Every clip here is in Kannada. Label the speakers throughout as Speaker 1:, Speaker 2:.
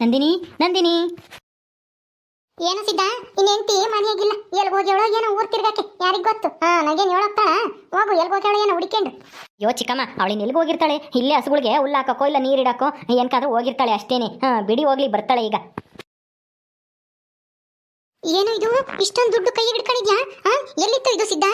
Speaker 1: ನಂದಿನಿ ನಂದಿನಿ.
Speaker 2: ಏನು ಸಿದ್ಧ? ಇನ್ ಹೆಂಡತಿ ಮನೆಯಾಗಿಲ್ಲ ಎಲ್ಲಿ ಹೋಗ್ಯಾಳೋ ಏನೋ ಊರ್ ತಿರ್ಗಾಕೆ ಯಾರಿಗ್ ಗೊತ್ತು? ಹಾ ನನಗೇನ್ ಹೇಳೋಗ್ತಾಳ ಹೋಗು ಎಲ್ಲಿ ಹೋಗ್ಯಾಳೋ ಏನೋ ಹುಡ್ಕೊಂಡು
Speaker 1: ಯೋ ಚಿಕ್ಕಮ್ಮ ಅವಳಿನ ಎಲ್ಲಿಗೆ ಹೋಗಿರ್ತಾಳೆ ಇಲ್ಲೇ ಹಸುಗಳಿಗೆ ಹುಲ್ಲಾಕೋ ಇಲ್ಲ ನೀರು ಇಡಾಕೋ ಏನಕ್ಕಾದ್ರೂ ಹೋಗಿರ್ತಾಳೆ ಅಷ್ಟೇನೆ. ಹಾ ಬಿಡಿ ಹೋಗ್ಲಿ ಬರ್ತಾಳೆ ಈಗ.
Speaker 2: ಏನು ಇದು? ಇಷ್ಟೊಂದು ದುಡ್ಡು ಕೈ ಹಿಡ್ಕೊಂಡಿದ್ಯಾ? ಹಾ ಎಲ್ಲಿತ್ತು ಇದು ಸಿದ್ಧ?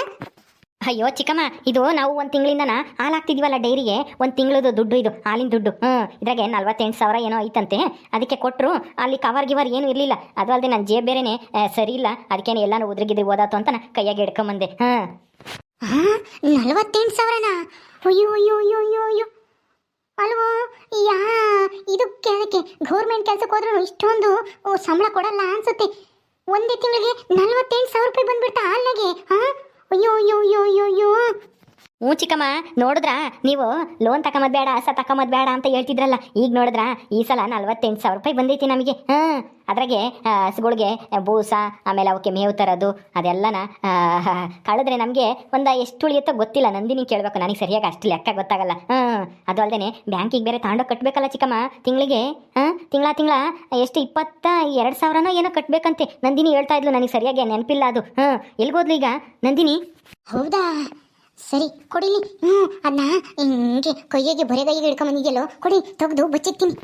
Speaker 1: ಅಯ್ಯೋ ಚಿಕ್ಕಮ್ಮ, ಇದು ನಾವು ಒಂದು ತಿಂಗಳಿಂದನ? ಹಾಲು ಡೈರಿಗೆ? ಒಂದು ತಿಂಗಳದು ದುಡ್ಡು ಇದು, ಹಾಲಿನ ದುಡ್ಡು. ಹ್ಞೂ ಇದ್ರಾಗೆ ನಲ್ವತ್ತೆಂಟು ಸಾವಿರ ಏನೋ ಐತಂತೆ. ಅದಕ್ಕೆ ಕೊಟ್ಟರು ಅಲ್ಲಿ ಕವರ್ ಗಿವರ್ ಏನು ಇರಲಿಲ್ಲ. ಅದು ಅಲ್ಲದೆ ನನ್ನ ಜೇಬ್ ಬೇರೆನೆ ಸರಿ ಇಲ್ಲ. ಅದಕ್ಕೇನೆ ಎಲ್ಲಾನು ಉದ್ರಿಗಿದ್ರಿ, ಓದಾತು ಅಂತ ನಾ ಕೈಯಾಗೆ ಹಿಡ್ಕೊಂಬಂದೆ. ಹಾಂ.
Speaker 2: ನಲವತ್ತೆಂಟು ಸಾವಿರನಾ? ಅಯ್ಯೋ ಅಯ್ಯೋ ಅಯ್ಯೋ ಅಯ್ಯೋ ಅಯ್ಯೋ. ಅಲ್ವೋ, ಯಾ, ಇದು ಕೇಳಕ್ಕೆ ಗೌರ್ಮೆಂಟ್ ಕೆಲಸಕ್ಕೆ ಹೋದ್ರೂ ಇಷ್ಟೊಂದು ಸಂಬಳ ಕೊಡಲ್ಲ ಅನ್ಸುತ್ತೆ. ಒಂದೇ ತಿಂಗಳಿಗೆ ನಲ್ವತ್ತೆಂಟು ಸಾವಿರ ರೂಪಾಯಿ ಬಂದ್ಬಿಡ್ತಾ ಅಲ್ಲಿಗೆ ಹಾ? ಅಯ್ಯೋ ಅಯ್ಯೋ ಅಯ್ಯೋ ಅಯ್ಯೋ ಅಯ್ಯೋ
Speaker 1: ಹ್ಞೂ ಚಿಕ್ಕಮ್ಮ ನೋಡಿದ್ರಾ? ನೀವು ಲೋನ್ ತಕೊಂಬದ್ ಬೇಡ ಸ ತಕೊಂಬದ್ ಬೇಡ ಅಂತ ಹೇಳ್ತಿದ್ರಲ್ಲ, ಈಗ ನೋಡಿದ್ರಾ? ಈ ಸಲ ನಲ್ವತ್ತೆಂಟು ಸಾವಿರ ರೂಪಾಯಿ ಬಂದೈತಿ ನಮಗೆ. ಹಾಂ, ಅದ್ರಾಗೆ ಹಸುಗಳಿಗೆ ಬೂಸ, ಆಮೇಲೆ ಅವಕ್ಕೆ ಮೇವು ತರೋದು, ಅದೆಲ್ಲನ ಕಳೆದ್ರೆ ನಮಗೆ ಒಂದು ಎಷ್ಟು ಉಳಿಯುತ್ತೋ ಗೊತ್ತಿಲ್ಲ, ನಂದಿನಿ ಕೇಳಬೇಕು, ನನಗೆ ಸರಿಯಾಗಿ ಅಷ್ಟು ಲೆಕ್ಕ ಗೊತ್ತಾಗಲ್ಲ. ಹಾಂ, ಅದು ಅಲ್ಲದೆ ಬ್ಯಾಂಕಿಗೆ ಬೇರೆ ತಾಂಡೋ ಕಟ್ಟಬೇಕಲ್ಲ ಚಿಕ್ಕಮ್ಮ, ತಿಂಗಳಿಗೆ, ಹಾಂ, ತಿಂಗಳ ತಿಂಗಳ, ಎಷ್ಟು ಇಪ್ಪತ್ತ ಎರಡು ಸಾವಿರನೋ ಏನೋ ಕಟ್ಟಬೇಕಂತೆ ನಂದಿನಿ ಹೇಳ್ತಾ ಇದ್ಲು, ನನಗೆ ಸರಿಯಾಗಿ ನೆನಪಿಲ್ಲ ಅದು. ಹಾಂ ಎಲ್ಗೋದ್ಲು ಈಗ, ನಂದಿನಿ?
Speaker 2: ಹೌದಾ? ಸರಿ, ಕೊಡಿಲಿ. ಹ್ಞೂ ಅದನ್ನ ಹಿಂಗೆ ಕೈಯಾಗೆ ಬರೆಗೈಗೆ ಹಿಡ್ಕೊಂಬಂದಿದ್ಯಲ್ಲೋ ಕೊಡಿ, ತೆಗೆದು ಬಚ್ಚಿಕ್ತೀನಿ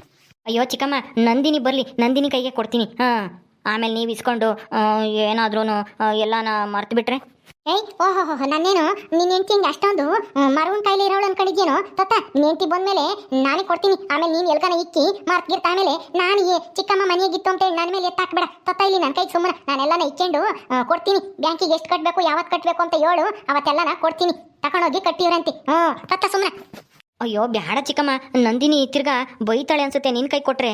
Speaker 1: ಅಯ್ಯೋ ಚಿಕ್ಕಮ್ಮ, ನಂದಿನಿ ಬರಲಿ. ನಂದಿನಿ ಕೈಗೆ ಕೊಡ್ತೀನಿ. ಹಾಂ. ಆಮೇಲೆ ನೀವು ಇಸ್ಕೊಂಡು ಏನಾದ್ರೂ ಎಲ್ಲಾನ ಮರ್ತು ಬಿಟ್ರೆ
Speaker 2: ಏಯ್ ಓಹೋ ಹೋ ನಾನೇನು ನಿನ್ನ ಹೆಂಡತಿ ಹಿಂಗೆ ಅಷ್ಟೊಂದು ಮರವನ್ ಕಾಯಿಲೆ ಇರೋಳು ಅನ್ಕೊಂಡಿದ್ಯೇನೋ? ತತ್ತ ನಿನ್ನ ಹೆಂಡತಿ ಬಂದ್ಮೇಲೆ ನಾನೇ ಕೊಡ್ತೀನಿ. ಆಮೇಲೆ ನೀನು ಎಲ್ಗನ ಇಕ್ಕಿ ಮಾರ್ತಿರ್ತ ಆಮೇಲೆ ನಾನು ಈ ಚಿಕ್ಕಮ್ಮ ಮನೆಯಾಗಿತ್ತು ಅಂತ ಹೇಳಿ ನನ್ನ ಮೇಲೆ ಎತ್ತಾಕ್ಬೇಡ ತತ್ತ ಇಲ್ಲಿ ನನ್ನ ಕೈಗೆ ಸುಮ್ಮನೆ ನಾನೆಲ್ಲನ ಇಕ್ಕೊಂಡು ಕೊಡ್ತೀನಿ. ಬ್ಯಾಂಕಿಗೆ ಎಷ್ಟು ಕಟ್ಟಬೇಕು ಯಾವತ್ತು ಕಟ್ಟಬೇಕು ಅಂತ ಹೇಳು. ಅವತ್ತೆಲ್ಲನ ಕೊಡ್ತೀನಿ. ತಗೊಂಡೋಗಿ ಕಟ್ಟಿವ್ರಂತೆ. ಹ್ಞೂ ತತ್ತ ಸುಮ್ಮನೆ
Speaker 1: ಅಯ್ಯೋ ಬ್ಯಾಡ ಚಿಕ್ಕಮ್ಮ. ನಂದಿನಿ ತಿರ್ಗಾ ಬೈತಾಳೆ ಅನ್ಸುತ್ತೆ ನಿನ್ನ ಕೈ ಕೊಟ್ರೆ.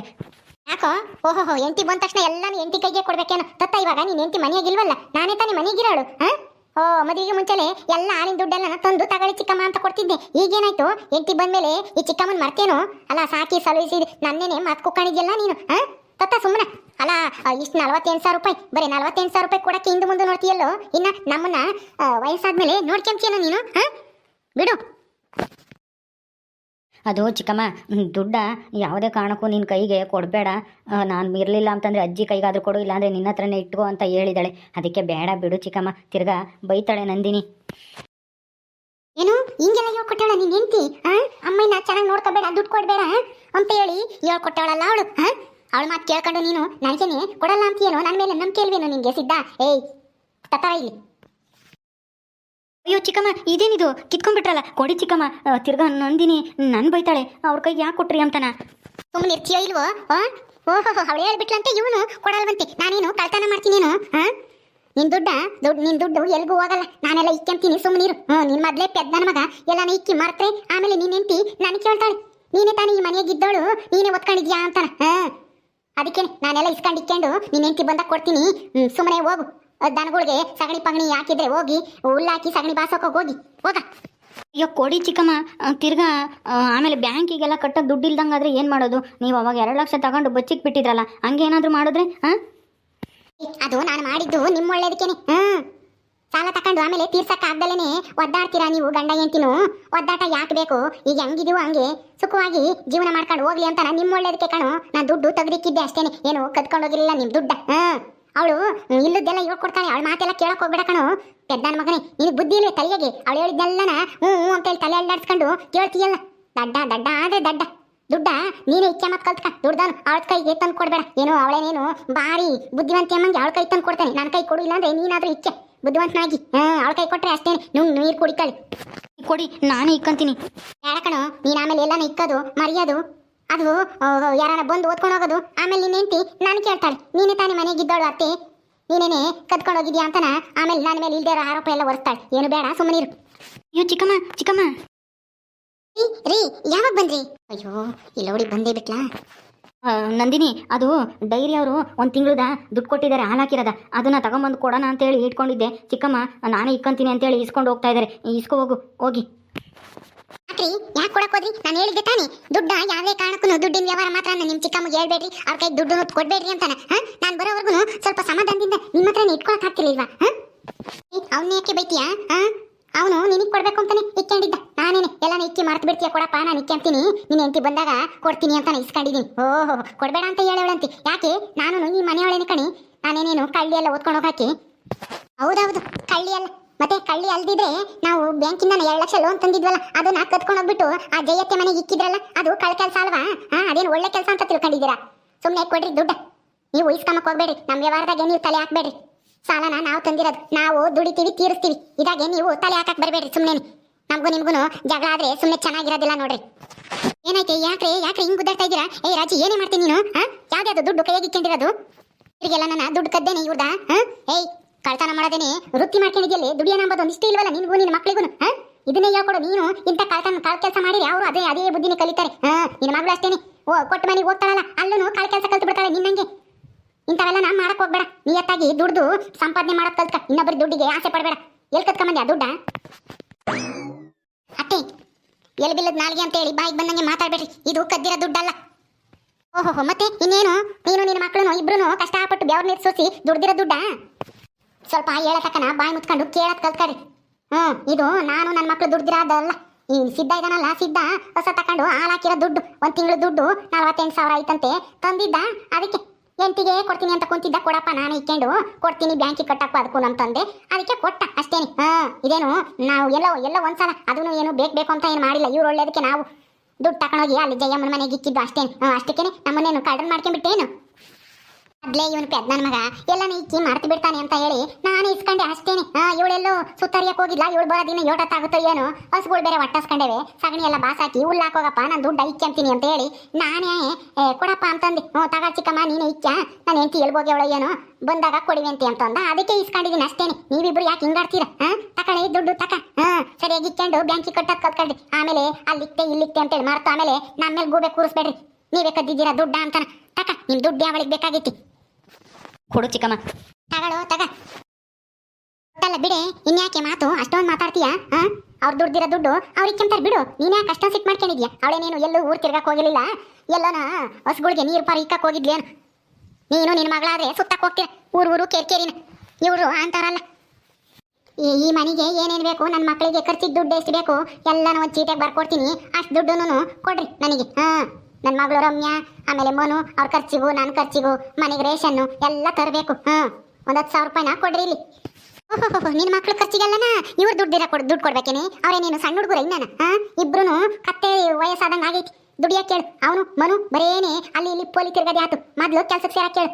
Speaker 2: ಯಾಕೋ? ಓಹೋ ಹೋ ಎಂಟಿ ಬಂದ ತಕ್ಷಣ ಎಲ್ಲಾನು ಎಂಟಿ ಕೈಗೆ ಕೊಡ್ಬೇಕೇನೋ. ತತ್ತ ಇವಾಗ ನೀನು ಎಂಟಿ ಮನೆಯಾಗಿಲ್ವಲ್ಲ ನಾನೇ ತಾನೇ ಮನೆಗಿರೋಳು ಹಾ ಓ ಮದುವೆಗೆ ಮುಂಚೆನೆ ಎಲ್ಲ ನಿನ್ ದುಡ್ಡೆಲ್ಲ ತಂದು ತಗೊಳ್ಳಿ ಚಿಕ್ಕಮ್ಮ ಅಂತ ಕೊಡ್ತಿದ್ದೆ. ಈಗೇನಾಯ್ತು? ಎಂಟಿ ಬಂದ್ಮೇಲೆ ಈ ಚಿಕ್ಕಮ್ಮನ್ ಮರ್ತೇನು? ಅಲ್ಲ, ಸಾಕಿ ಸಲಹಿಸಿ ನನ್ನೇನೆ ಮಾತು ಕುಕ್ಕಾಣಿದ್ಯಲ್ಲ ನೀನು, ಹಾ? ತತ್ತ ಸುಮ್ಮನೆ ಅಲ್ಲ, ಇಷ್ಟು ನಲವತ್ತೆಂಟು ಸಾವಿರ ರೂಪಾಯಿ, ಬರೀ ನಲವತ್ತೆಂಟು ಸಾವಿರ ರೂಪಾಯಿ ಕೊಡಕ್ಕೆ ಹಿಂದೆ ಮುಂದೆ ನೋಡ್ತೀಯಲ್ಲೋ? ಇನ್ನ ನಮ್ಮನ್ನ ಮೇಲೆ ವಯಸ್ಸಾದ್ಮೇಲೆ ನೋಡ್ಕೊಂತೀಯನೋ ನೀನು, ಹಾ? ಬಿಡು.
Speaker 1: ಅದು ಚಿಕ್ಕಮ್ಮ ದುಡ್ಡ ಯಾವುದೇ ಕಾರಣಕ್ಕೂ ನಿನ್ನ ಕೈಗೆ ಕೊಡಬೇಡ. ನಾನು ಇರಲಿಲ್ಲ ಅಂತಂದರೆ ಅಜ್ಜಿ ಕೈಗಾದರೂ ಕೊಡು, ಇಲ್ಲಾಂದರೆ ನಿನ್ನ ಹತ್ರನೇ ಇಟ್ಕೋ ಅಂತ ಹೇಳಿದಾಳೆ. ಅದಕ್ಕೆ ಬೇಡ ಬಿಡು ಚಿಕ್ಕಮ್ಮ, ತಿರ್ಗಾ ಬೈತಾಳೆ ನಂದಿನಿ.
Speaker 2: ಏನು? ಹಿಂಗೆಲ್ಲ ಹೇಳ್ಕೊಟ್ಟಾಳ ನೀನು ಹೆಂಡತಿ? ಅಮ್ಮನ ಚೆನ್ನಾಗಿ ನೋಡ್ಕೋಬೇಡ, ದುಡ್ಡು ಕೊಡಬೇಡ ಅಂತ ಹೇಳಿ ಹೇಳ್ಕೊಟ್ಟಾಳಲ್ಲ ಅವಳು ಅವಳ ಮಾತು ಕೇಳ್ಕೊಂಡು ನೀನು ನನಗೇನೆ ಕೊಡಲ್ಲ ಅಂತೀಯೇನೋ ನನ್ನ ಮೇಲೆ ನಂಬಿಕೆ ಇಲ್ವೇನೋ ನಿನಗೆ ಸಿದ್ಧ? ಏಯ್ ತತರ ಇಲ್ಲಿ.
Speaker 1: ಅಯ್ಯೋ ಚಿಕ್ಕಮ್ಮ, ಇದೇನಿದು? ಕಿತ್ಕೊಂಡ್ಬಿಟ್ರಲ್ಲ? ಕೊಡಿ ಚಿಕ್ಕಮ್ಮ ತಿರ್ಗಾ ನಂದಿನಿ ನನ್ನ ಬೈತಾಳೆ. ಅವ್ರ ಕೈಗೆ ಯಾಕೆ ಕೊಟ್ರಿ ಅಂತನ?
Speaker 2: ಸುಮ್ಮನೆ ಇರ್ತೀಯೋ ಇಲ್ವೋ? ಓಹೋ, ಅವಳು ಹೇಳ್ಬಿಟ್ಲಂತೆ, ಇವನು ಕೊಡಲ್ವಂತೆ. ನಾನೇನು ಕಳ್ತನ ಮಾಡ್ತೀನೇನು ನಿನ್ ದುಡ್ಡ ದುಡ್ಡು ನಿನ್ ದುಡ್ಡು ಎಲ್ಗೂ ಹೋಗಲ್ಲ. ನಾನೆಲ್ಲ ಇಕ್ಕಂತೀನಿ ಸುಮ್ಮನಿರು ಹ್ಞೂ ನಿನ್ ಮೊದ್ಲೇ ನನ್ನ ಮಗ. ಎಲ್ಲಾನ ಇಕ್ಕಿ ಮರ್ತ್ರೆ, ಆಮೇಲೆ ನಿನ್ ಹೆಂಡತಿ ನಾನು ಕೇಳ್ತಾಳೆ. ನೀನೇ ತಾನೇ ಈ ಮನೆಯಾಗಿದ್ದವಳು ನೀನೇ ಒತ್ಕೊಂಡಿದ್ಯಾ ಅಂತಾನ ಹಾ ಅದಕ್ಕೆ ನಾನೆಲ್ಲ ಇಸ್ಕೊಂಡು ಇಕ್ಕೊಂಡು ನಿನ್ ಹೆಂಡತಿ ಬಂದಾಗ ಕೊಡ್ತೀನಿ. ಸುಮ್ಮನೆ ಹೋಗು. ದನಗಳಿಗೆ ಸಗಣಿ ಪಗಣಿ ಹಾಕಿದ್ರೆ ಹೋಗಿ ಹುಲ್ಲಾಕಿ ಸಗಣಿ ಬಾಸೋಕ ಹೋಗಿ ಹೋಗ.
Speaker 1: ಅಯ್ಯೋ ಕೊಡಿ ಚಿಕ್ಕಮ್ಮ. ತಿರ್ಗಾ ಆಮೇಲೆ ಬ್ಯಾಂಕಿಗೆಲ್ಲ ಕಟ್ಟೋಕೆ ದುಡ್ಡು ಇಲ್ದಂಗಾದ್ರೆ ಏನು ಮಾಡೋದು? ನೀವು ಅವಾಗ ಎರಡು ಲಕ್ಷ ತಗೊಂಡು ಬಚ್ಚಿಗೆ ಬಿಟ್ಟಿದ್ರಲ್ಲ ಹಂಗೇನಾದರೂ ಮಾಡಿದ್ರೆ ಹಾಂ?
Speaker 2: ಅದು ನಾನು ಮಾಡಿದ್ದು ನಿಮ್ಮ ಒಳ್ಳೇದಕ್ಕೇನೆ ಹ್ಞೂ ಸಾಲ ತಕೊಂಡು ಆಮೇಲೆ ತೀರ್ಸಕ್ ಆಗ್ದಲೇನೆ ಒದ್ದಾಡ್ತೀರಾ ನೀವು ಗಂಡ ಹೆಂಡ್ತಿನು? ಒದ್ದಾಟ ಯಾಕೆ ಬೇಕು? ಈಗ ಹೆಂಗಿದೀವೋ ಹಂಗೆ. ಸುಖವಾಗಿ ಜೀವನ ಮಾಡ್ಕೊಂಡು ಹೋಗ್ಲಿ ಅಂತ ನಾನು ನಿಮ್ಮ ಒಳ್ಳೇದಕ್ಕೆ ಕಣು. ನಾನು ದುಡ್ಡು ತೆಗ್ದಿಕ್ಕಿದ್ದೆ ಅಷ್ಟೇ ಏನು ಕದ್ಕೊಂಡು ಹೋಗಿರಲಿಲ್ಲ ನಿಮ್ಮ ದುಡ್ಡ ಹ್ಮ್ ಅವಳು ಇಲ್ಲದ್ದೆಲ್ಲ ಹೇಳ್ಕೊಡ್ತಾಳೆ ಅವಳ ಮಾತೆಲ್ಲ ಕೇಳಕ್ ಹೋಗ್ಬೇಡ ಕಣು. ಪೆದ್ದಾನ ಮಗನೇ ನಿನಗೆ ಬುದ್ಧಿ ಇಲ್ಲ ತಲೆಗೆ. ಅವಳು ಹೇಳಿದ್ದೆಲ್ಲನ ಹ್ಞೂ ಹ್ಞೂ ಅಂತೇಳಿ ತಲೆ ಅಲ್ಲಾಡ್ಸ್ಕೊಂಡು ಕೇಳ್ತೀಯಲ್ಲ. ದಡ್ಡ ದಡ್ಡ ಆದ್ರೆ ದಡ್ಡ. ದುಡ್ಡ, ನೀನೇ ಇಚ್ಛೆ ಮತ್ತೆ ಕಲ್ತ್ಕ. ದುಡ್ದವನು ಅವಳ ಕೈಗೆ ತಂದು ಕೊಡ್ಬೇಡ. ಏನು ಅವಳೇನೇನು ಬಾರಿ ಬುದ್ಧಿವಂತೆ ಅಮ್ಮಂಗೆ ಅವಳ ಕೈ ತಂದು ಕೊಡ್ತಾನೆ. ನನ್ನ ಕೈ ಕೊಡು, ಇಲ್ಲಾಂದ್ರೆ ನೀನಾದ್ರೂ ಇಚ್ಛೆ. ಬುದ್ಧಿವಂತನಾಗಿ, ಹಾ, ಅವಳ ಕೈ ಕೊಟ್ಟ್ರೆ ಅಷ್ಟೇ ನುಂಗ್ ನೀರು ಕುಡಿತಾಳೆ.
Speaker 1: ಕೊಡಿ, ನಾನು ಇಕ್ಕಂತೀನಿ.
Speaker 2: ಯಾರ ಕಣೋ, ನೀನ್ ಆಮೇಲೆ ಎಲ್ಲಾನು ಇಕ್ಕೋದು, ಮರ್ಯಾದು. ಅದು ಯಾರನ್ನ ಬಂದು ಓದ್ಕೊಂಡು ಹೋಗೋದು? ಆಮೇಲೆ ನಿನ್ನ ಹೆಂಡತಿ ನಾನು ಕೇಳ್ತಾಳೆ. ನೀನೇ ತಾನೇ ಮನೆಗಿದ್ದವಳು ಅತ್ತೆ. ನೀನೇನೆ ಕದ್ಕೊಂಡು ಹೋಗಿದ್ಯಾ ಅಂತನ? ಆಮೇಲೆ ನನ್ನ ಮೇಲೆ ಇಲ್ದೇ ಇರೋ ಆರೋಪ ಎಲ್ಲ ಹೊರಿಸ್ತಾಳೆ ಏನು ಬೇಡ ಸುಮ್ಮನಿರು
Speaker 1: ಅಯ್ಯೋ ಚಿಕ್ಕಮ್ಮ ಚಿಕ್ಕಮ್ಮ.
Speaker 2: ರೀ ಯಾವಾಗ ಬಂದ್ರಿ? ಅಯ್ಯೋ ಇಲ್ಲ ನೋಡಿ ಬಂದೇ ಬಿಟ್ಲಾ?
Speaker 1: ನಂದಿನಿ ಅದು ಡೈರಿ ಅವರು ಒಂದು ತಿಂಗಳದ ದುಡ್ಡು ಕೊಟ್ಟಿದ್ದಾರೆ ಹಾಳಾಕಿರದ ಹಾಕಿರೋದ. ಅದನ್ನ ತಗೊಂಬಂದು ಕೊಡೋಣ ಅಂತೇಳಿ ಇಟ್ಕೊಂಡಿದ್ದೆ. ಚಿಕ್ಕಮ್ಮ ನಾನೇ ಇಕ್ಕಂತೀನಿ ಅಂತೇಳಿ ಇಸ್ಕೊಂಡು ಹೋಗ್ತಾ ಇದ್ದಾರೆ ಇಸ್ಕೊ ಹೋಗು ಹೋಗಿ.
Speaker 2: ಯಾಕ್ರಿ ಯಾಕೆ ಕೊಡಕ್ ಹೋದ್ರಿ? ನಾನು ಹೇಳಿದ್ದೆ ತಾನೇ. ದುಡ್ಡ ಯಾವುದೇ ಕಾರಣಕ್ಕೂ ದುಡ್ಡಿನ ವ್ಯವಹಾರ ಮಾತ್ರ ನಿಮ್ಮ ಚಿಕ್ಕಮ್ಮಗೆ ಹೇಳ್ಬೇಡ್ರಿ. ಅವ್ರ ಕೈ ದುಡ್ಡು ಕೊಡ್ಬೇಡ್ರಿ ಅಂತಾನೆ. ಹಾ? ನಾನು ಬರೋವರೆಗೂ ಸ್ವಲ್ಪ ಸಮಾಧಾನದಿಂದ ನಿಮ್ಮ ಹತ್ರನೇ ಇಟ್ಕೊಳಕ್ ಆಗ್ತಿರ್ಲಿಲ್ವಾ? ಹಾ? ಅವ್ನ ಯಾಕೆ ಬೈತೀಯಾ? ಅವನು ನಿನಗೆ ಕೊಡ್ಬೇಕು ಅಂತಾನೆ ಇಕ್ಕೊಂಡಿದ್ದ ನಾನೇನೆ ಎಲ್ಲ ಇಕ್ಕಿ ಮರ್ತು ಬಿಡ್ತೀಯ ಕೊಡಪ್ಪ, ನಾನು ಇಕ್ಕಂತೀನಿ ನಿನ್ನ ಹೆಂಡತಿ ಬಂದಾಗ ಕೊಡ್ತೀನಿ ಅಂತಾನೆ ಇಸ್ಕೊಂಡಿದ್ದೀನಿ ಓಹೋ, ಕೊಡಬೇಡ ಅಂತ ಹೇಳವಳಂತಿ ಯಾಕೆ? ನಾನು ಈ ಮನೆಯೊಳನೆ ಕಣಿ. ನಾನೇನೇನು ಕಳ್ಳಿ ಎಲ್ಲ ಓದ್ಕೊಂಡು ಹೋಗಾಕಿ? ಹೌದೌದು ಕಳ್ಳಿ ಅಲ್ಲ ಮತ್ತೆ ಕಳ್ಳಿ ಅಲ್ದಿದ್ರೆ ನಾವು ಬ್ಯಾಂಕಿಂದ ಎರಡು ಲಕ್ಷ ಲೋನ್ ತಂದಿದ್ವಲ್ಲ, ಅದನ್ನ ಕತ್ಕೊಂಡು ಹೋಗ್ಬಿಟ್ಟು ಆ ಜಯತ್ತೆ ಮನೆಗೆ ಇಕ್ಕಿದ್ರಲ್ಲ, ಅದು ಕಳ್ ಕೆಲಸ ಅಲ್ವಾ? ಹಾ, ಅದೇನು ಒಳ್ಳೆ ಕೆಲಸ ಅಂತ ತಿಳ್ಕೊಂಡಿದ್ದೀರಾ? ಸುಮ್ಮನೆ ಕೊಡ್ರಿ ದುಡ್ಡು. ನೀವು ಇಸ್ಕೊಂಬಕ್ ಹೋಗ್ಬೇಡ್ರಿ ನಮ್ಮ ವ್ಯವಹಾರದಾಗೆ ನೀವು ತಲೆ ಹಾಕ್ಬೇಡ್ರಿ. ಸಾಲನ ನಾವು ತಂದಿರೋದು, ನಾವು ದುಡಿತೀವಿ, ತೀರಿಸ್ತೀವಿ. ಇದಾಗೆ ನೀವು ತಲೆ ಹಾಕಕ್ ಬರಬೇಡ್ರಿ ಸುಮ್ಮನೆ ನಮಗೂ ನಿಮ್ಗೂ ಜಗಳ ಆದ್ರೆ ಸುಮ್ಮನೆ ಚೆನ್ನಾಗಿರೋದಿಲ್ಲ ನೋಡ್ರಿ. ಏನೈತೆ ಯಾಕ್ರಿ ಯಾಕ್ರಿ ಹಿಂಗ್ ಗುದ್ದಾಡ್ತಾ ಇದ್ದೀರಾ? ಏ, ರಾಜಿ, ಏನೇ ಮಾಡ್ತೀನಿ ನೀನು? ಹಾ? ಯಾವ್ದು ದುಡ್ಡು ಕೈಯಾಗಿ ಇಕ್ಕೊಂಡಿರೋದು? ಇವರಿಗೆಲ್ಲ ನನ್ನ ದುಡ್ಡು ಕದ್ದೇನೆ ಇವ್ರದ? ಹಾ? ಏಯ್ ಕಳ್ತನ ಮಾಡೋದೇನೆ? ವೃತ್ತಿ ಮಾಡ್ಕೊಂಡಿದ್ಯಲ್ಲಿ? ದುಡಿಯೋಣ ಅಂಬೋದು ಒಂದಿಷ್ಟು ಇಲ್ವಲ್ಲ ನಿನ್ಗೂ ನಿನ್ನ ಮಕ್ಕಳಿಗೂ ಇದನ್ನೇ ಹೇಳ್ಕೊಡು ನೀನು. ಇಂಥ ಕಳ್ತನ ಕಾಲ್ ಕೆಲಸ ಮಾಡಿರಿ ಅವರು ಅದೇ ಅದೇ ಬುದ್ಧಿನ ಕಲಿತಾರೆ. ಹಾ ನಿನ್ನ ಮಗಳು ಅಷ್ಟೇನೆ. ಓ, ಕೊಟ್ಟು ಮನೆಗೆ ಹೋಗ್ತಾಳಲ್ಲ ಅಲ್ಲೂ ಕಾಲ್ ಕೆಲಸ ಕಲ್ತು ಬಿಡ್ತಾಳೆ ನಿನ್ನಂಗೆ ಇಂಥವೆಲ್ಲ ನಾನು ಮಾಡಕ್ ಹೋಗ್ಬೇಡ. ನಿಯತ್ತಾಗಿ ದುಡ್ದು ಸಂಪಾದನೆ ಮಾಡಕ್ ಕಲ್ತ ಇನ್ನೊಬ್ಬರ ದುಡ್ಡಿಗೆ ಆಸೆ ಪಡಬೇಡ. ಎಲ್ಲಿ ಕತ್ಕೊಂಬಂದೆ ಆ ದುಡ್ಡ? ಅತ್ತೆ ಎಲ್ಲಿ ಬಿಲ್ಲದ ನಾಲ್ಗೆ ಅಂತ ಹೇಳಿ ಬಾಯಿಗೆ ಬಂದಂಗೆ ಮಾತಾಡ್ಬೇಡ್ರಿ. ಇದು ಕದ್ದಿರೋ ದುಡ್ಡಲ್ಲ. ಓಹೋ ಮತ್ತೆ ಇನ್ನೇನು? ನೀನು ನಿನ್ನ ಮಕ್ಕಳು ಇಬ್ರು ಕಷ್ಟಪಟ್ಟು ಬೆವ್ರ ನೀರು ಸೋಸಿ ದುಡ್ದಿರೋ ದುಡ್ಡ? ಸ್ವಲ್ಪ ಹೇಳತಕ್ಕನ ಬಾಯಿ ಮುಚ್ಕೊಂಡು ಕೇಳತ್ ಕಲ್ತ್ಕರಿ ಹ್ಞೂ ಇದು ನಾನು ನನ್ನ ಮಕ್ಳು ದುಡ್ದಿರೋದಲ್ಲ ಈ ಸಿದ್ಧ ಇದನಲ್ಲ, ಸಿದ್ಧ. ಹೊಸ ತಕೊಂಡು ಹಾಲಾಕಿರೋ ದುಡ್ಡು, ಒಂದ್ ತಿಂಗಳು ದುಡ್ಡು ನಲ್ವತ್ತೆಂಟು ಸಾವಿರ ಐತಂತೆ. ತಂದಿದ್ದ? ಅದಕ್ಕೆ ಎಂಟಿಗೆ ಕೊಡ್ತೀನಿ ಅಂತ ಕುಂತಿದ್ದ, ಕೊಡಪ್ಪ ನಾನು ಇಕ್ಕೊಂಡು. ಕೊಡ್ತೀನಿ ಬ್ಯಾಂಕಿಗೆ ಕಟ್ಟಕ್ಕೂ ಅದಕ್ಕೂ ನಮ್ಮ ತಂದೆ. ಅದಕ್ಕೆ ಕೊಟ್ಟ ಅಷ್ಟೇನೆ. ಹಾ ಇದೇನು, ನಾವು ಎಲ್ಲ ಎಲ್ಲ ಒಂದ್ಸಲ ಅದನ್ನು ಏನು ಬೇಕು ಬೇಕು ಅಂತ ಏನು ಮಾಡಿಲ್ಲ. ಇವ್ರು ಒಳ್ಳೇದಕ್ಕೆ ನಾವು ದುಡ್ಡು ತಗೊಂಡೋಗಿ ಅಲ್ಲಿ ಜಯಮ್ಮನ ಮನೆಗೆ ಇಕ್ಕಿದ್ದು ಅಷ್ಟೇನು. ಹಾ ಅಷ್ಟಕ್ಕೇನೆ ನಮ್ಮನ್ನೇನು ಕಳ್ರನ್ ಮಾಡ್ಕೊಂಡ್ಬಿಟ್ಟೇನು? ಅದ್ಲೇ ಇವನು ಪೆದ್ನನ್ ಮಗ. ಎಲ್ಲ ನೀಚಿ ಮಾಡ್ತಿ ಬಿಡ್ತಾನೆ ಅಂತ ಹೇಳಿ ನಾನು ಇಸ್ಕೊಂಡೆ ಅಷ್ಟೇನೆ. ಹಾ ಇವಳೆಲ್ಲೋ ಸುತ್ತರಿಯಕ್ ಹೋಗಿಲ್ಲ ಇವಳು ಬರೋದಿನ ಯೋಟತ್ತಾಗುತ್ತೋ ಏನೋ? ಹಸುಗಳು ಬೇರೆ ಒಟ್ಟಸ್ಕೊಂಡೇವೆ. ಸಗಣಿ ಎಲ್ಲ ಬಾಸಾಕಿ ಹುಲ್ಲು ಹಾಕೋಗಪ್ಪ, ನಾನು ದುಡ್ಡು ಅಂತೀನಿ ಅಂತ ಹೇಳಿ ನಾನೇ ಕೊಡಪ್ಪ ಅಂತಂದೆ. ಹ್ಞೂ, ತಗ ಚಿಕ್ಕಮ್ಮ, ನೀನು ಇಕ್ಕ ನಾನು ಹೆಂಡತಿ ಎಲ್ಬೋಗಿ ಅವಳು ಏನು? ಬಂದಾಗ ಕೊಡಿವೆ ಅಂತ ಅಂತಂದ. ಅದಕ್ಕೆ ಇಸ್ಕೊಂಡಿದ್ದೀನಿ ಅಷ್ಟೇನೆ. ನೀವಿಬ್ರು ಯಾಕೆ ಹಿಂಗಾಡ್ತೀರಾ? ಹಾ ತಕೊಳ್ಳಿ ದುಡ್ಡು ತಕ. ಹಾ, ಸರಿಯಾಗಿ ಇಕ್ಕೊಂಡು ಬ್ಯಾಂಕಿಗೆ ಕಟ್ಟೋದು ಕಲ್ತ್ಕೊಳ್ರಿ ಆಮೇಲೆ ಅಲ್ಲಿಕ್ತೆ ಇಲ್ಲಿಕ್ತೆ ಅಂತೇಳಿ ಮರ್ತು. ಆಮೇಲೆ ನಮ್ಮ ಮೇಲೆ ಗೂಬೆ ಕೂರಿಸ್ಬೇಡ್ರಿ. ನೀವೇ ಕದ್ದಿದ್ದೀರಾ ದುಡ್ಡ ಅಂತಾನ. ತಕ ನಿಮ್ಮ ದುಡ್ಡು ಯಾವಳಿಗೆ ಬೇಕಾಗೈತಿ
Speaker 1: ಕೊಡು ಚಿಕ್ಕಮ್ಮ.
Speaker 2: ತಗೊಳ್ಳೋ ತಗ. ಅಲ್ಲ ಬಿಡೆ. ಇನ್ಯಾಕೆ ಮಾತು? ಅಷ್ಟೊಂದು ಮಾತಾಡ್ತೀಯಾ? ಹಾ ಅವ್ರು ದುಡ್ದಿರೋ ದುಡ್ಡು ಅವ್ರಿಗೆ ಕೆಂತಾರೆ ಬಿಡು. ನೀನೇ ಅಷ್ಟೊಂದು ಸಿಟ್ ಮಾಡ್ಕೊಂಡಿದ್ಯಾ? ಅವಳೇನೇನು ಎಲ್ಲೂ ಊರು ತಿರ್ಗಕ್ಕೆ ಹೋಗಿರಲಿಲ್ಲ? ಎಲ್ಲನ ಹಸುಗಳಿಗೆ ನೀರು ಪಾರು ಇಕ್ಕಕ್ಕೆ ಹೋಗಿದ್ಲೇನು ನೀನು ನಿನ್ನ ಮಗಳಾದ್ರೆ ಸುತ್ತಕ್ಕೆ ಹೋಗ್ತೀರ. ಊರು ಊರು ಕೇರ್ಕೇರಿನ ಇವರು ಅಂತಾರಲ್ಲ. ಈ ಈ ಮನೆಗೆ ಏನೇನು ಬೇಕು? ನನ್ನ ಮಕ್ಕಳಿಗೆ ಖರ್ಚಿಗೆ ದುಡ್ಡು ಎಷ್ಟು ಬೇಕು? ಎಲ್ಲನೂ ಒಂದು ಚೀಟಿಗೆ ಬರ್ಕೊಡ್ತೀನಿ. ಅಷ್ಟು ದುಡ್ಡು ಕೊಡ್ರಿ ನನಗೆ. ಹಾ ನನ್ನ ಮಗಳು ರಮ್ಯಾ, ಆಮೇಲೆ ಮನು, ಅವ್ರ ಖರ್ಚಿಗೂ ನನ್ನ ಖರ್ಚಿಗೂ, ಮನೆಗೆ ರೇಷನ್ನು ಎಲ್ಲ ತರಬೇಕು. ಹಾ ಒಂದು ಹತ್ತು ಸಾವಿರ ರೂಪಾಯಿನ ಕೊಡ್ರಿ ಇಲ್ಲಿ. ಓಹೋ ನಿನ್ನ ಮಕ್ಳ ಖರ್ಚಿಗೆಲ್ಲನ? ಇವ್ರು ದುಡ್ಡಿರ ಕೊಡ್, ದುಡ್ಡು ಕೊಡ್ಬೇಕೇನೆ? ಅವ್ರೇನೇನು ಸಣ್ಣ ಹುಡುಗರ ಇನ್ನಾನ ಹಾಂ? ಇಬ್ರು ಕತ್ತೆ ವಯಸ್ಸಾದಂಗೆ ಆಗೈತಿ. ದುಡಿಯಕ್ಕೆ ಕೇಳು. ಅವನು, ಮನು, ಬರೇನೆ ಅಲ್ಲಿ ಇಲ್ಲಿ ಪೋಲಿ ತಿರ್ಗದೆ ಆತು ಮೊದಲು ಕೆಲಸಕ್ಕೆ ಸೇರಕ್ಕೆ ಕೇಳು.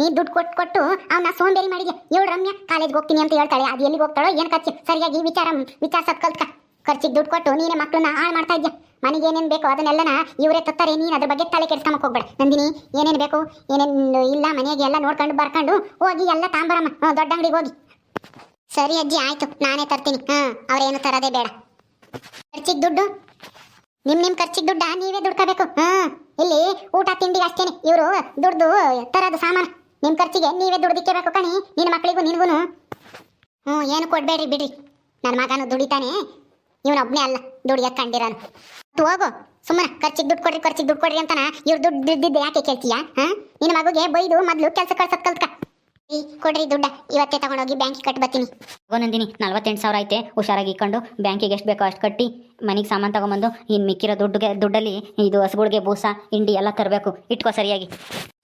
Speaker 2: ನೀ ದುಡ್ಡು ಕೊಟ್ಟು ಕೊಟ್ಟು ಅವನ ಸೋಂಬೇರಿ ಮಾಡಿದ್ಯಾ? ಏಳು ರಮ್ಯಾ, ಕಾಲೇಜ್ಗೆ ಹೋಗ್ತೀನಿ ಅಂತ ಹೇಳ್ತಾಳೆ. ಅದು ಎಲ್ಲಿಗೆ ಹೋಗ್ತಾಳೋ, ಏನು ಖರ್ಚು? ಸರಿಯಾಗಿ ವಿಚಾರ ವಿಚಾರ ಕಲ್ತ್ಕ. ಖರ್ಚಿಗೆ ದುಡ್ಡು ಕೊಟ್ಟು ನೀನೇ ಮಕ್ಕಳನ್ನ ಹಾಳು ಮಾಡ್ತಾ ಇದ್ಯಾ? ಮನೆಗೆ ಏನೇನು ಬೇಕೋ ಅದನ್ನೆಲ್ಲನ ಇವರೇ ತತ್ತಾರೆ, ನೀನು ಅದ್ರ ಬಗ್ಗೆ ತಲೆ ಕೆಡ್ಸ್ಕೊಂಬಕ್ಕೆ ಹೋಗ್ಬೇಡ. ನಂದಿನಿ, ಏನೇನು ಬೇಕು? ಏನೇನು ಇಲ್ಲ ಮನೆಗೆ ಎಲ್ಲ ನೋಡ್ಕೊಂಡು ಬರ್ಕೊಂಡು ಹೋಗಿ, ಎಲ್ಲ ತಾಂಬರಮ್ಮ ದೊಡ್ಡ ಅಂಗಡಿಗೆ ಹೋಗಿ. ಸರಿ ಅಜ್ಜಿ, ಆಯ್ತು. ನಾನೇ ತರ್ತೀನಿ. ಹಾ ಅವ್ರೇನು ತರೋದೇ ಬೇಡ. ಖರ್ಚಿಗೆ ದುಡ್ಡು? ನಿಮ್ ನಿಮ್ ಖರ್ಚಿಗೆ ದುಡ್ಡ? ನೀವೇ ದುಡ್ಕೋಬೇಕು. ಹಾ ಇಲ್ಲಿ ಊಟ ತಿಂಡಿಗೆ ಅಷ್ಟೇನೆ. ಇವರು ದುಡ್ದು ತರೋದು ಸಾಮಾನು. ನಿಮ್ ಖರ್ಚಿಗೆ ನೀವೇ ದುಡ್ದಿಕ್ಕಬೇಕು ಕಣಿ. ನಿನ್ನ ಮಕ್ಕಳಿಗೂ ನಿನ್ಗೂನು. ಹ್ಞೂ ಏನು ಕೊಡಬೇಡ್ರಿ ಬಿಡ್ರಿ. ನನ್ನ ಮಗನು ದುಡಿತಾನೆ. ಇವನೊಬ್ನೇ ಅಲ್ಲ ದುಡಿಯಕ್ಕೆ ಕಂಡಿರೋನು. ಮತ್ತು ಹೋಗು ಸುಮ್ಮನೆ ಖರ್ಚಿಗೆ ದುಡ್ಡು ಕೊಡ್ರಿ ಖರ್ಚಿಗೆ ದುಡ್ಡು ಕೊಡ್ರಿ ಅಂತಾನ ಇವ್ರು ದುಡ್ಡು ದುಡ್ಡಿದ್ದು ಯಾಕೆ ಕೇಳ್ತೀಯಾ ಹಾ? ನಿನ್ನ ಮಗುಗೆ ಬೈದು ಮೊದಲು ಕೆಲಸ ಕಳ್ಸಕ್ ಕಲ್ತ್ಕ. ಈ ಕೊಡ್ರಿ ದುಡ್ಡ ಇವತ್ತೇ ತಗೊಂಡೋಗಿ ಬ್ಯಾಂಕಿಗೆ ಕಟ್ಟಿ ಬರ್ತೀನಿ.
Speaker 1: ನಂದಿನಿ ನಲ್ವತ್ತೆಂಟು ಸಾವಿರ ಐತೆ ಹುಷಾರಾಗಿ ಇಕ್ಕೊಂಡು ಬ್ಯಾಂಕಿಗೆ ಎಷ್ಟು ಬೇಕೋ ಅಷ್ಟು ಕಟ್ಟಿ ಮನೆಗೆ ಸಾಮಾನು ತಗೊಂಬಂದು ಇನ್ನು ಮಿಕ್ಕಿರೋ ದುಡ್ಡುಗೆ ದುಡ್ಡಲ್ಲಿ ಇದು ಹಸುಗಳಿಗೆ ಬೂಸ ಹಿಂಡಿ ಎಲ್ಲ ತರಬೇಕು. ಇಟ್ಕೋ ಸರಿಯಾಗಿ.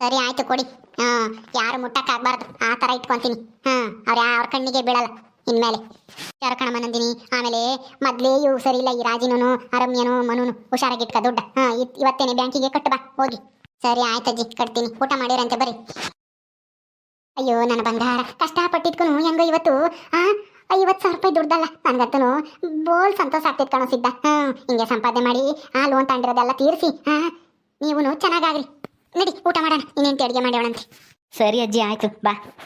Speaker 2: ಸರಿ ಆಯ್ತು ಕೊಡಿ. ಹಾಂ ಯಾರು ಮುಟ್ಟಕ್ಕಾಗಬಾರ್ದು ಆ ತರ ಇಟ್ಕೊಂತೀನಿ. ಹಾ ಅವ್ರು ಯಾರ ಕಣ್ಣಿಗೆ ಬೀಳಲ್ಲ. ಇನ್ಮೇಲೆ ಕಣಮ್ಮ ನಂದಿನಿ. ಆಮೇಲೆ ಮೊದ್ಲೇ ಇವು ಸರಿ ಇಲ್ಲ, ಈ ರಾಜಿನೂ ಅರಮ್ಯನು, ಮನುನು ಹುಷಾರಾಗಿ ಇಟ್ಕ ದುಡ್ಡ. ಹಾ ಇವತ್ತೇನೆ ಬ್ಯಾಂಕಿಗೆ ಕಟ್ಟು ಬಾ, ಹೋಗಿ. ಸರಿ ಆಯ್ತಜ್ಜಿ ಕಟ್ತೀನಿ. ಊಟ ಮಾಡಿರಂತೆ, ಬರ್ರಿ. ಅಯ್ಯೋ, ನನ್ನ ಬಂಗಾರ. ಕಷ್ಟಪಟ್ಟಿದ್ಕು ಹೆಂಗೋ ಇವತ್ತು, ಆ, ಐವತ್ತು ಸಾವಿರ ರೂಪಾಯಿ ದುಡ್ದಲ್ಲ ನನಗಂತೂ ಬೋಲ್ ಸಂತೋಷ ಆಗ್ತಿತ್ತು ಕಣೋ ಸಿದ್ಧ. ಹ್ಮ್ ಹಿಂಗೆ ಸಂಪಾದನೆ ಮಾಡಿ, ಆ ಲೋನ್ ತಗೊಂಡಿರೋದೆಲ್ಲ ತೀರಿಸಿ, ಹಾ ನೀವು ಚೆನ್ನಾಗಾಗ್ರಿ. ನಡಿ, ಊಟ ಮಾಡೋಣ. ಇನ್ನೇನು ಅಡುಗೆ ಮಾಡೋಣಂತೆ
Speaker 1: ಸರಿ ಅಜ್ಜಿ, ಆಯ್ತು, ಬಾ.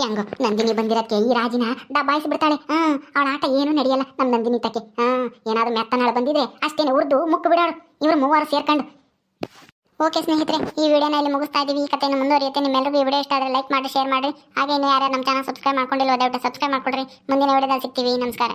Speaker 2: ಹೆಂಗೋ, ನಂದಿನಿ ಬಂದಿರಕ್ಕೆ ಈ ರಾಜಿನ ದಬಾಯಿಸಿ ಬಿಡ್ತಾಳೆ ಹಾ, ಅವಳ ಆಟ ಏನು ನಡೆಯಲ್ಲ ನಮ್ ನಂದಿನಿ ತಕ್ಕೆ. ಹಾ, ಏನಾದ್ರು ಮೆತ್ತನಾಳ ಬಂದಿದ್ರೆ ಅಷ್ಟೇನೆ ಉರ್ದು ಮುಕ್ಕು ಬಿಡೋಳು ಇವ್ರು ಮೂವರು ಸೇರ್ಕೊಂಡು. ಓಕೆ ಸ್ನೇಹಿತರೆ, ಈ ವಿಡಿಯೋನ ಇಲ್ಲಿ ಮುಗಿಸ್ತಾ ಇದೀವಿ. ಈ ಕಥೆಯನ್ನು ಮುಂದುವರಿಯುತ್ತೆ. ನಿಮ್ಮೆಲ್ಲರಿಗೂ ಈ ವಿಡಿಯೋ ಇಷ್ಟ ಆದರೆ ಲೈಕ್ ಮಾಡಿ, ಶೇರ್ ಮಾಡಿ. ಹಾಗೆ ಇನ್ನು ಯಾರು ನಮ್ಮ ಚಾನಲ್ ಸಬ್ಸ್ಕ್ರೈಬ್ ಮಾಡ್ಕೊಂಡಿಲ್ಲ ದಯವಿಟ್ಟು ಸಬ್ಸ್ಕ್ರೈಬ್ ಮಾಡ್ಕೊಡ್ರಿ. ಮುಂದಿನ ವಿಡಿಯೋದಲ್ಲಿ ಸಿಗ್ತೀವಿ. ನಮಸ್ಕಾರ.